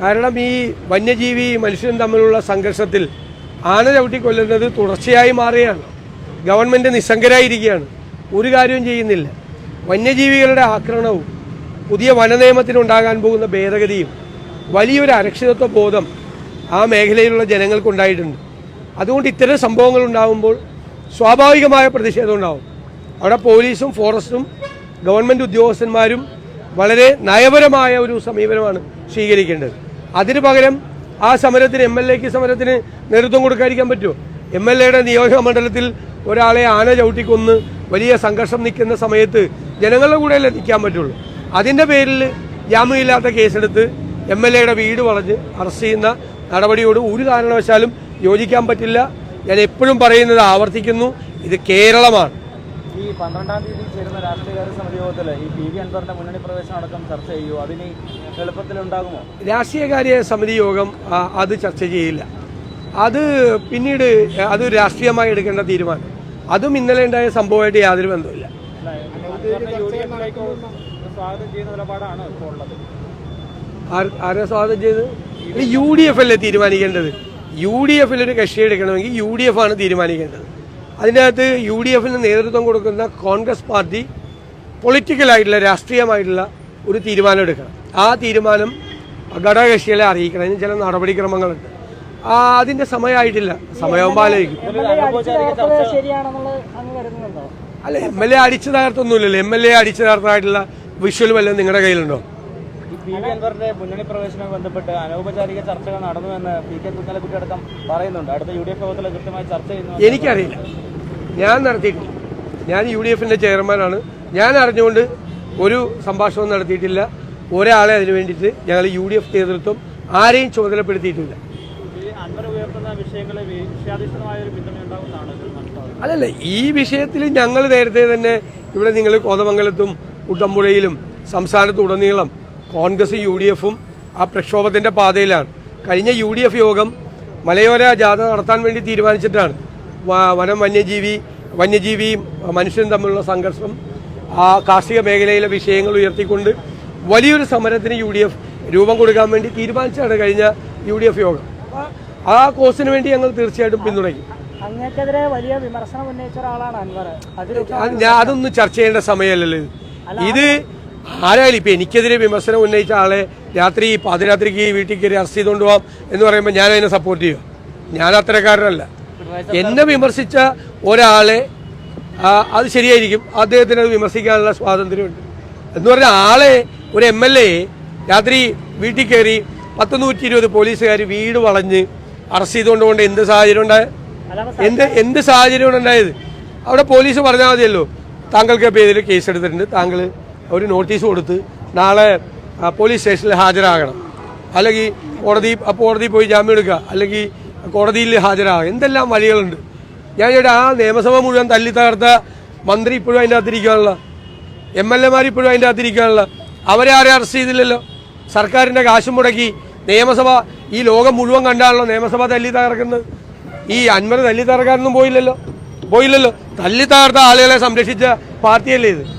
കാരണം ഈ വന്യജീവി മനുഷ്യനും തമ്മിലുള്ള സംഘർഷത്തിൽ ആന ചവിട്ടി കൊല്ലുന്നത് തുടർച്ചയായി മാറുകയാണ്. ഗവൺമെന്റ് നിസ്സംഗരായിരിക്കുകയാണ്. ഒരു കാര്യവും ചെയ്യുന്നില്ല. വന്യജീവികളുടെ ആക്രമണവും പുതിയ വനനിയമത്തിനുണ്ടാകാൻ പോകുന്ന ഭേദഗതിയും വലിയൊരു അരക്ഷിതത്വ ബോധം ആ മേഖലയിലുള്ള ജനങ്ങൾക്കുണ്ടായിട്ടുണ്ട് അതുകൊണ്ട് ഇത്തരം സംഭവങ്ങൾ ഉണ്ടാകുമ്പോൾ സ്വാഭാവികമായ പ്രതിഷേധം ഉണ്ടാവും. അവിടെ പോലീസും ഫോറസ്റ്റും ഗവൺമെന്റ് ഉദ്യോഗസ്ഥന്മാരും വളരെ നയപരമായ ഒരു സമീപനമാണ് സ്വീകരിക്കേണ്ടത്. അതിനു പകരം ആ സമരത്തിന് എം എൽ എക്ക് സമരത്തിന് നേതൃത്വം കൊടുക്കാതിരിക്കാൻ പറ്റുമോ? എം എൽ എയുടെ നിയോജക മണ്ഡലത്തിൽ ഒരാളെ ആന ചവിട്ടിക്കൊന്ന് വലിയ സംഘർഷം നിൽക്കുന്ന സമയത്ത് ജനങ്ങളുടെ കൂടെയല്ലേ നിൽക്കാൻ പറ്റുള്ളൂ. അതിന്റെ പേരിൽ ജാമ്യമില്ലാത്ത കേസെടുത്ത് എം എൽ എയുടെ വീട് വളഞ്ഞ് അറസ്റ്റ് ചെയ്യുന്ന നടപടിയോട് ഒരു കാരണവശാലും യോജിക്കാൻ പറ്റില്ല. ഞാൻ എപ്പോഴും പറയുന്നത് ആവർത്തിക്കുന്നു. ഇത് കേരളമാണ്. പന്ത്രണ്ടാം തീയതി ചേരുന്ന രാഷ്ട്രീയകാര്യ സമിതി യോഗത്തിൽ ഈ പി വി അൻവറിന്റെ മുന്നണി പ്രവേശനം അടക്കം ചർച്ച ചെയ്യുമോ അതിന് എളുപ്പത്തിലുണ്ടാകുമോ രാഷ്ട്രീയകാര്യ സമിതി യോഗം അത് ചർച്ച ചെയ്യില്ല. അത് പിന്നീട് അത് രാഷ്ട്രീയമായി എടുക്കേണ്ട തീരുമാനം. അതും ഇന്നലെ ഉണ്ടായ സംഭവമായിട്ട് യാതൊരു ബന്ധമില്ല ആരെ സ്വാഗതം ചെയ്ത് യു ഡി എഫ് അല്ലേ തീരുമാനിക്കേണ്ടത്? യു ഡി എഫിൽ ഒരു കക്ഷി എടുക്കണമെങ്കിൽ യു ഡി എഫ് ആണ് തീരുമാനിക്കേണ്ടത്. അതിന്റെ അകത്ത് യു ഡി എഫിന് നേതൃത്വം കൊടുക്കുന്ന കോൺഗ്രസ് പാർട്ടി പൊളിറ്റിക്കലായിട്ടുള്ള രാഷ്ട്രീയമായിട്ടുള്ള ഒരു തീരുമാനം എടുക്കണം. ആ തീരുമാനം ഘടകകക്ഷികളെ അറിയിക്കണം. അതിന് ചില നടപടിക്രമങ്ങളുണ്ട്. ആ അതിന്റെ സമയമായിട്ടില്ല. സമയമാകുമ്പോൾ ആലോചിക്കും. അല്ല എം എൽ എ അടിച്ചു തകർത്തൊന്നുമില്ലല്ലോ എം എൽ എ അടിച്ചു തകർത്തായിട്ടുള്ള വിഷ്വൽ വല്ലതും നിങ്ങളുടെ കയ്യിലുണ്ടോ? പി വി അൻവറിന്റെ മുന്നണി പ്രവേശനവുമായി ബന്ധപ്പെട്ട് അനൗപചാരിക ചർച്ചകൾ നടന്നുവെന്ന് പി കെ കുഞ്ഞാലിക്കുട്ടി അടക്കം പറയുന്നുണ്ട്. അടുത്ത യു ഡി എഫ് യോഗത്തിൽ കൃത്യമായി ചർച്ച ചെയ്യുന്നു എനിക്കറിയില്ല. ഞാൻ നടത്തിയിട്ടില്ല. ഞാൻ യു ഡി എഫിന്റെ ചെയർമാനാണ്. ഞാൻ അറിഞ്ഞുകൊണ്ട് ഒരു സംഭാഷണവും നടത്തിയിട്ടില്ല. ഒരാളെ അതിനു വേണ്ടിയിട്ട് ഞങ്ങൾ യു ഡി എഫ് നേതൃത്വം ആരെയും ചുമതലപ്പെടുത്തിയിട്ടില്ല. അല്ലല്ല ഈ വിഷയത്തിൽ ഞങ്ങൾ നേരത്തെ തന്നെ ഇവിടെ നിങ്ങൾ കോതമംഗലത്തും കുട്ടമ്പുഴയിലും സംസ്ഥാനത്തുടനീളം കോൺഗ്രസ് യു ഡി എഫും ആ പ്രക്ഷോഭത്തിന്റെ പാതയിലാണ്. കഴിഞ്ഞ യു ഡി എഫ് യോഗം മലയോര ജാഥ നടത്താൻ വേണ്ടി തീരുമാനിച്ചിട്ടാണ്. വനം വന്യജീവി വന്യജീവിയും മനുഷ്യനും തമ്മിലുള്ള സംഘർഷം ആ കാർഷിക മേഖലയിലെ വിഷയങ്ങൾ ഉയർത്തിക്കൊണ്ട് വലിയൊരു സമരത്തിന് യു ഡി എഫ് രൂപം കൊടുക്കാൻ വേണ്ടി തീരുമാനിച്ചാണ് കഴിഞ്ഞ യു ഡി എഫ് യോഗം. ആ- കോഴ്സിന് വേണ്ടി ഞങ്ങൾ തീർച്ചയായിട്ടും പിന്തുണയ്ക്കും. അങ്ങേക്കെതിരെ വലിയ വിമർശനം ഉന്നയിച്ച ഒരാളാണ് അൻവർ. അതൊന്നും ചർച്ച ചെയ്യേണ്ട സമയമല്ലല്ലോ ഇത്. ആരായാലും ഇപ്പം എനിക്കെതിരെ വിമർശനം ഉന്നയിച്ച ആളെ രാത്രി പാതിരാത്രിക്ക് വീട്ടിൽ കയറി അറസ്റ്റ് ചെയ്തുകൊണ്ട് പോവാം എന്ന് പറയുമ്പോൾ ഞാൻ അതിനെ സപ്പോർട്ട് ചെയ്യും. ഞാൻ അത്തരക്കാരനല്ല. എന്നെ വിമർശിച്ച ഒരാളെ അത് ശരിയായിരിക്കും. അദ്ദേഹത്തിന് അത് വിമർശിക്കാനുള്ള സ്വാതന്ത്ര്യമുണ്ട്. എന്ന് പറഞ്ഞാൽ ആളെ ഒരു എം എൽ എ രാത്രി വീട്ടിൽ കയറി പത്ത് നൂറ്റി ഇരുപത് പോലീസുകാർ വീട് വളഞ്ഞ് അറസ്റ്റ് ചെയ്തുകൊണ്ട് കൊണ്ട് എന്ത് സാഹചര്യം ഉണ്ടായത് എന്ത് എന്ത് സാഹചര്യമാണ് ഉണ്ടായത്? അവിടെ പോലീസ് പറഞ്ഞാൽ മതിയല്ലോ. താങ്കൾക്ക് പേരിൽ കേസ് എടുത്തിട്ടുണ്ട്. താങ്കൾ ഒരു നോട്ടീസ് കൊടുത്ത് നാളെ പോലീസ് സ്റ്റേഷനിൽ ഹാജരാകണം. അല്ലെങ്കിൽ കോടതി കോടതി പോയി ജാമ്യം എടുക്കുക. അല്ലെങ്കിൽ കോടതിയിൽ ഹാജരാകുക. എന്തെല്ലാം വഴികളുണ്ട്? ഞാൻ ഇവിടെ ആ നിയമസഭ മുഴുവൻ തല്ലി തകർത്ത മന്ത്രി ഇപ്പോഴും അതിന്റെ അകത്തിരിക്കാനുള്ള എം എൽ എമാർ ഇപ്പോഴും അതിന്റെ അകത്തിരിക്കാനുള്ള അവരെ ആരെ അറസ്റ്റ് ചെയ്തില്ലല്ലോ. സർക്കാരിന്റെ കാശും മുടക്കി നിയമസഭ ഈ ലോകം മുഴുവൻ കണ്ടാണല്ലോ നിയമസഭ തല്ലി തകർക്കുന്നത്. ഈ അൻവർ തല്ലി തകർക്കാനൊന്നും പോയില്ലല്ലോ. പോയില്ലല്ലോ. തല്ലി തകർത്ത ആളുകളെ സംരക്ഷിച്ച പാർട്ടിയല്ലേ ഇത്?